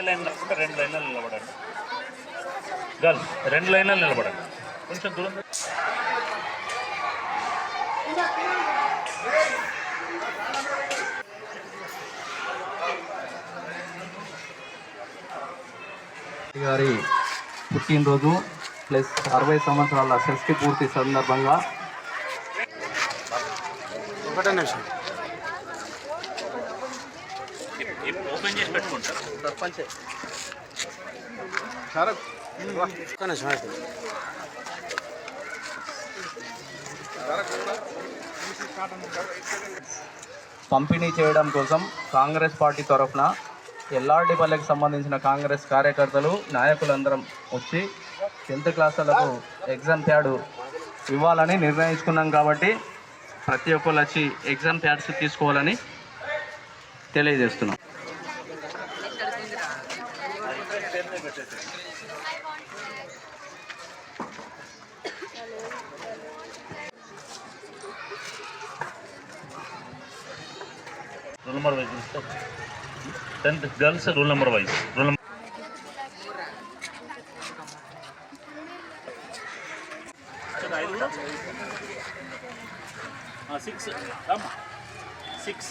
Line అనుకుంటే రెండు లైన్లు నిలబడండి. గర్ల్స్ రెండు లైన్లు నిలబడండి. కొంచెం దూరం. గారి పుట్టినరోజు ప్లస్ అరవై సంవత్సరాల షష్ఠి పూర్తి సందర్భంగా ఒకటే నిమిషం. ఓపెన్ చేసి పెట్టుకుంటారు? సర్పంచ్ ఒక్క నిమిషం అయితే పంపిణీ చేయడం కోసం కాంగ్రెస్ పార్టీ తరఫున ఎల్ఆర్డిపల్లెకి సంబంధించిన కాంగ్రెస్ కార్యకర్తలు నాయకులందరం వచ్చి టెన్త్ క్లాసులకు ఎగ్జామ్ ప్యాడ్ ఇవ్వాలని నిర్ణయించుకున్నాం కాబట్టి ప్రతి ఒక్కరు వచ్చి ఎగ్జామ్ ప్యాడ్స్ తీసుకోవాలని తెలియజేస్తున్నాం. రూల్ నెంబర్ వైజ్ చూస్తే tenth girls roll number wise roll number six six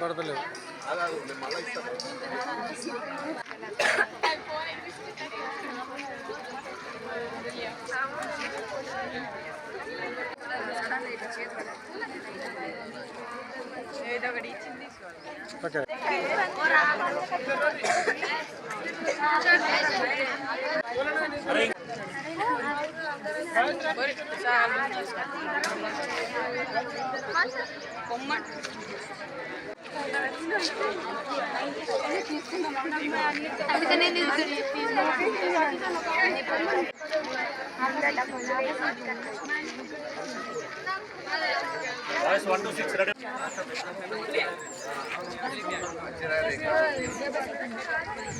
పడతలేదు ఏదో ఒకటి ఇచ్చింది తీసుకోవాలి ఓకే అందుకనే వాయిస్ చెప్పి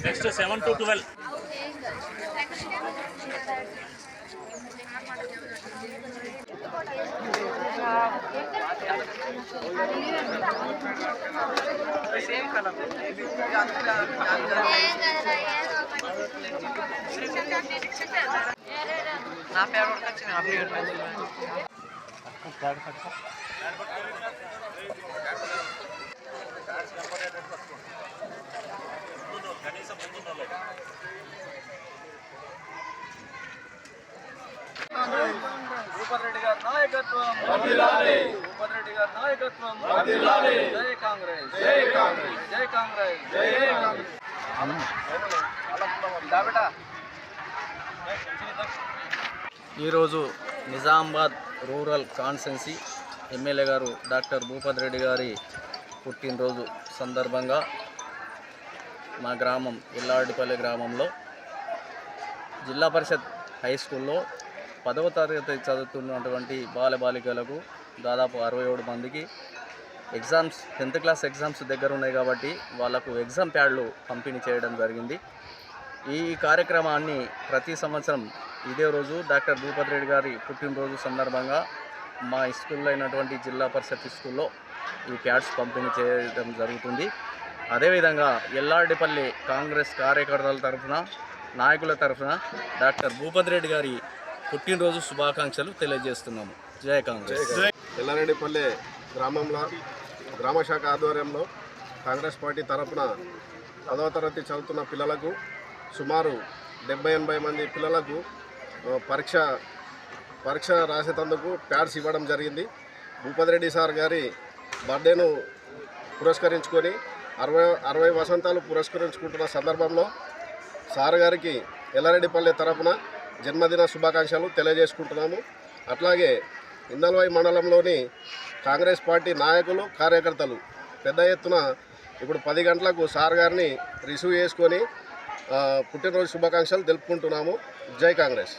next seven to twelve. Same colour నా పేరు వచ్చింది నా పేరు భూపత్ రెడ్డి గారి నాయకత్వం భూపత్ రెడ్డి గారి నాయకత్వం జై కాంగ్రెస్ జై కాంగ్రెస్ జై కాంగ్రెస్ జై కాంగ్రెస్. ఈరోజు నిజామాబాద్ రూరల్ కాన్స్టెన్సీ ఎమ్మెల్యే గారు డాక్టర్ భూపత్ రెడ్డి గారి పుట్టినరోజు సందర్భంగా మా గ్రామం ఇల్లాడిపల్లి గ్రామంలో జిల్లా పరిషత్ హై స్కూల్లో పదవ తరగతి చదువుతున్నటువంటి బాలబాలికలకు దాదాపు అరవై ఏడు మందికి ఎగ్జామ్స్ టెన్త్ క్లాస్ ఎగ్జామ్స్ దగ్గర ఉన్నాయి కాబట్టి వాళ్ళకు ఎగ్జామ్ ప్యాడ్లు పంపిణీ చేయడం జరిగింది. ఈ కార్యక్రమాన్ని ప్రతి సంవత్సరం ఇదే రోజు డాక్టర్ భూపతిరెడ్డి గారి పుట్టినరోజు సందర్భంగా మా స్కూల్లో అయినటువంటి జిల్లా పరిషత్ స్కూల్లో ఈ ప్యాడ్స్ పంపిణీ చేయడం జరుగుతుంది. అదేవిధంగా ఎల్లారెడ్డిపల్లి కాంగ్రెస్ కార్యకర్తల తరఫున నాయకుల తరఫున డాక్టర్ భూపతిరెడ్డి గారి పుట్టినరోజు శుభాకాంక్షలు తెలియజేస్తున్నాము. జయ కాంగ్రెస్. ఎల్లారెడ్డిపల్లి గ్రామంలో గ్రామ శాఖ ఆధ్వర్యంలో కాంగ్రెస్ పార్టీ తరపున పదవ తరగతి చదువుతున్న పిల్లలకు సుమారు డెబ్బై ఎనభై మంది పిల్లలకు పరీక్ష పరీక్ష రాసేటందుకు ప్యాడ్స్ ఇవ్వడం జరిగింది. భూపతి రెడ్డి సార్ గారి బర్త్డేను పురస్కరించుకొని అరవై అరవై వసంతాలు పురస్కరించుకుంటున్న సందర్భంలో సార్ గారికి ఎల్లారెడ్డిపల్లె తరపున జన్మదిన శుభాకాంక్షలు తెలియజేసుకుంటున్నాము. అట్లాగే ఇందల్వాయి మండలంలోని కాంగ్రెస్ పార్టీ నాయకులు కార్యకర్తలు పెద్ద ఎత్తున ఇప్పుడు పది గంటలకు సార్ గారిని రిసీవ్ చేసుకొని పుట్టినరోజు శుభాకాంక్షలు తెలుపుకుంటున్నాము. జై కాంగ్రెస్.